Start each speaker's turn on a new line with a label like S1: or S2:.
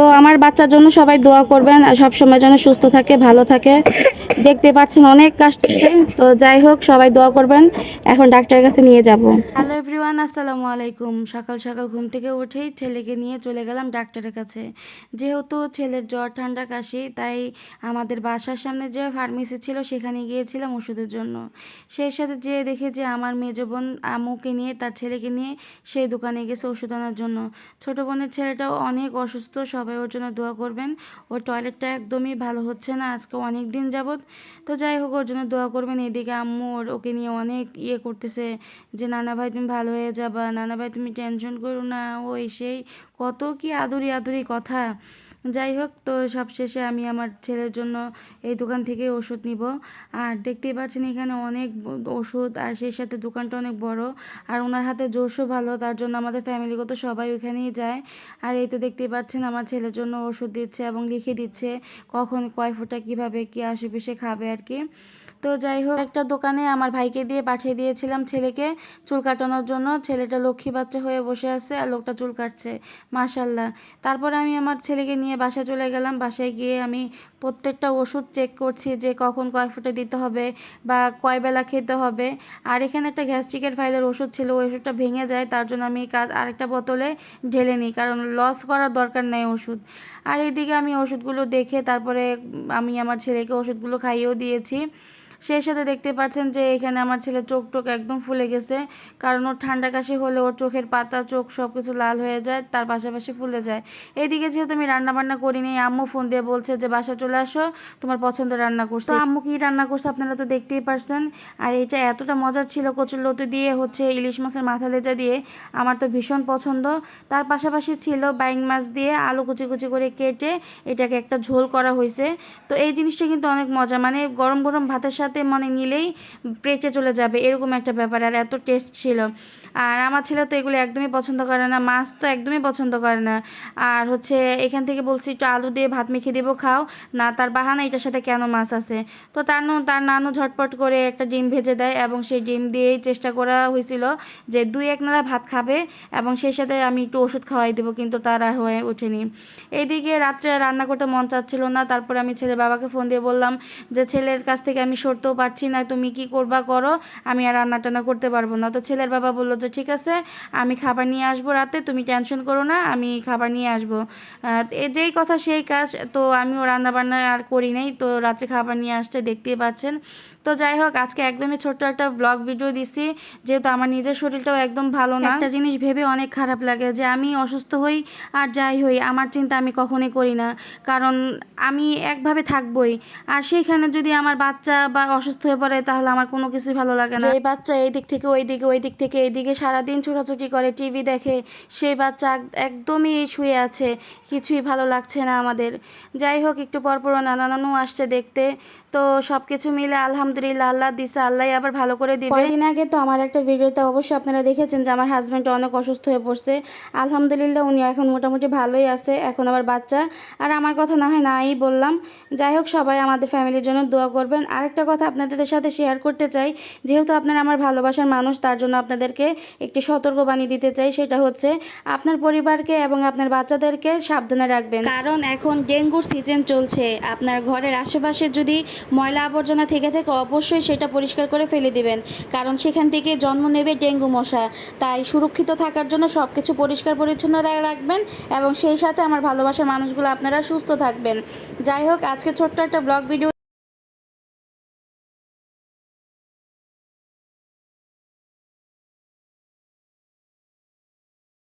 S1: তো আমার বাচ্চার জন্য সবাই দোয়া করবেন সবসময় যেন সুস্থ থাকে ভালো থাকে। দেখতে পাচ্ছেন অনেক কাশতেছে তো যাই হোক, সবাই দোয়া করবেন, এখন ডাক্তারের কাছে নিয়ে যাব। হ্যালো এভরিওয়ান, আসসালামু আলাইকুম। সকাল সকাল ঘুম থেকে উঠেই ছেলেকে নিয়ে চলে গেলাম ডাক্তারের কাছে। যেহেতু ছেলের জ্বর, ঠান্ডা, কাশি, তাই আমাদের বাসার সামনে যে ফার্মেসি ছিল, সেখানে গিয়েছিলাম ওষুধের জন্য। সেই সাথে যেয়ে দেখে যে আমার মেজো বোন আম্মুকে নিয়ে, তার ছেলেকে নিয়ে সেই দোকানে গেছে ওষুধ আনার জন্য। ছোট বোনের ছেলেটাও অনেক অসুস্থ, সবাই ওর জন্য দোয়া করবেন। ওর টয়লেটটা একদমই ভালো হচ্ছে না, আজকে অনেক দিন যাবত তো যাই হোক, ওর জন্য দোয়া করবেন এদিকে আম্মু, ওর, ওকে নিয়ে অনেক ইয়ে করতেছে যে, নানা ভাই, তুমি ভালো হয়ে যাবা, নানা ভাই, তুমি টেনশন করো না। ওই সেই কত কি আদুরি আদুরি কথা। যাই হোক, তো সবশেষে আমি আমার ছেলের জন্য এই দোকান থেকে ওষুধ নিব। আর দেখতেই পাচ্ছেন এখানে অনেক ওষুধ, আর সেই সাথে দোকানটা অনেক বড়, আর ওনার হাতে জোশও ভালো, তার জন্য আমাদের ফ্যামিলিগত সবাই ওইখানেই যায়। আর এই তো দেখতেই পাচ্ছেন আমার ছেলের জন্য ওষুধ দিচ্ছে এবং লিখে দিচ্ছে কখন, কয় ফোঁটা, কীভাবে, কী আশেপাশে খাবে আর কি। তো যাই হোক, একটা দোকানে আমার ভাইকে দিয়ে পাঠিয়ে দিয়েছিলাম ছেলেকে চুল কাটানোর জন্য। ছেলেটা লক্ষ্মী বাচ্চা হয়ে বসে আছে আর লোকটা চুল কাটছে মাশাল্লাহ তারপরে আমি আমার ছেলেকে নিয়ে বাসায় চলে গেলাম। বাসায় গিয়ে আমি প্রত্যেকটা ওষুধ চেক করছি যে কখন কয় ফুটে দিতে হবে বা কয় বেলা খেতে হবে। আর এখানে একটা গ্যাস্ট্রিকের ফাইলের ওষুধ ছিল, ওই ওষুধটা ভেঙে যায়, তার জন্য আমি কা- আরেকটা বোতলে ঢেলে নিই, কারণ লস করার দরকার নেই ওষুধ। আর এইদিকে আমি ওষুধগুলো দেখে তারপরে আমি আমার ছেলেকে ওষুধগুলো খাইয়েও দিয়েছি। সেই সাথে দেখতে পাচ্ছেন যে এখানে আমার ছেলে চোখ টোক একদম ফুলে গেছে। কারণ ওর ঠান্ডা কাশি হলে ওর চোখের পাতা, চোখ সব কিছু লাল হয়ে যায়, তার পাশাপাশি ফুলে যায়। এইদিকে যেহেতু আমি রান্না বান্না করিনি, আম্মু ফোন দিয়ে বলছে যে বাসা চলে আসো, তোমার পছন্দ রান্না করছে। আম্মু কি রান্না করছে আপনারা তো দেখতেই পারছেন। আর এটা এতটা মজার ছিল কচুর লতি দিয়ে, হচ্ছে ইলিশ মাছের মাথা লেজা দিয়ে, আমার তো ভীষণ পছন্দ। তার পাশাপাশি ছিল বাইং মাছ দিয়ে আলু কুচি কুচি করে কেটে এটাকে একটা ঝোল করা হয়েছে তো এই জিনিসটা কিন্তু অনেক মজা মানে গরম গরম ভাতের সাথে মানে নিলেই পেটে চলে যাবে, এরকম একটা ব্যাপার, আর এত টেস্ট ছিল। আর আমার ছেলে তো এগুলো একদমই পছন্দ করে না, মাছ তো একদমই পছন্দ করে না। আর হচ্ছে এখান থেকে বলছি, একটু আলু দিয়ে ভাত মেখে দেবো, খাও। না, তার বাহানা এটার সাথে কেন মাছ আছে? তো তার তার নানু ঝটপট করে একটা ডিম ভেজে দেয় এবং সেই ডিম দিয়েই চেষ্টা করা হয়েছিল যে দুই এক নালা ভাত খাবে এবং সেই সাথে আমি একটু ওষুধ খাওয়াই দেবো, কিন্তু তার আর হয়ে ওঠেনি। এইদিকে রাত্রে রান্না করতে মন চাচ্ছিল না, তারপরে আমি ছেলের বাবাকে ফোন দিয়ে বললাম যে, ছেলের কাছ থেকে আমি সরতেও পারছি না, তুমি কি করবা করো, আমি আর রান্না টান্না করতে পারব না। তো ছেলের বাবা বলল যে, ঠিক আছে, আমি খাবার নিয়ে আসব রাতে, তুমি টেনশন করো না, আমি খাবার নিয়ে আসব। যেই কথা সেই কাজ, তো আমিও রান্না বান্না আর করি নাই, তো রাত্রে খাবার নিয়ে আসতে দেখতেই পাচ্ছেন। তো যাই হোক, আজকে একদমই ছোট্ট একটা ব্লগ ভিডিও দিছি, যেহেতু আমার নিজের শরীরটাও একদম ভালো না। একটা জিনিস ভেবে অনেক খারাপ লাগে যে, আমি অসুস্থ হই আর যাই হই, আমার চিন্তা আমি কখনোই করি না। কারণ আমি একভাবে থাকবই, আর সেইখানে যদি আমার বাচ্চা বা অসুস্থ হয়ে পড়ে তাহলে আমার কোনো কিছুই ভালো লাগে না। এই বাচ্চা এই দিক থেকে ওই দিকে ওই দিক থেকে এই দিকে সারাদিন ছোটাছুটি করে টিভি দেখে সেই বাচ্চা একদমই শুয়ে আছে কিছুই ভালো লাগছে না আমাদের। যাই হোক একটু পরপর নানা নানু আসছে দেখতে। তো সব কিছু মিলে আলহামদুলিল্লাহ আল্লাহ দিছে আল্লাহ আবার ভালো করে দিবে। কয়েকদিন আগে তো আমার একটা ভিডিওতে অবশ্যই আপনারা দেখেছেন যে আমার হাজব্যান্ড অনেক অসুস্থ হয়ে পড়ছে। আলহামদুলিল্লাহ উনি এখন মোটামুটি ভালোই আছে এখন আবার বাচ্চা। আর আমার কথা না হয় নাই বললাম। যাই হোক সবাই আমাদের ফ্যামিলির জন্য দোয়া করবেন। আরেকটা কথা আপনাদের সাথে শেয়ার করতে চাই। যেহেতু আপনারা আমার ভালোবাসার মানুষ, তার জন্য আপনাদেরকে একটি সতর্কবাণী দিতে চাই, সেটা হচ্ছে আপনার পরিবারকে এবং আপনার বাচ্চাদেরকে সাবধানে রাখবেন। কারণ এখন ডেঙ্গুর সিজন চলছে। আপনার ঘরের আশেপাশে যদি ময়লা আবর্জনা থেকে থাকে, অবশ্যই সেটা পরিষ্কার করে ফেলে দিবেন। কারণ সেখান থেকে জন্ম নেবে ডেঙ্গু মশা। তাই সুরক্ষিত থাকার জন্য সব কিছু পরিষ্কার পরিচ্ছন্ন রাখবেন এবং সেই সাথে আমার ভালোবাসার মানুষগুলো আপনারা সুস্থ থাকবেন। যাই হোক, আজকে ছোট্ট একটা ব্লগ ভিডিও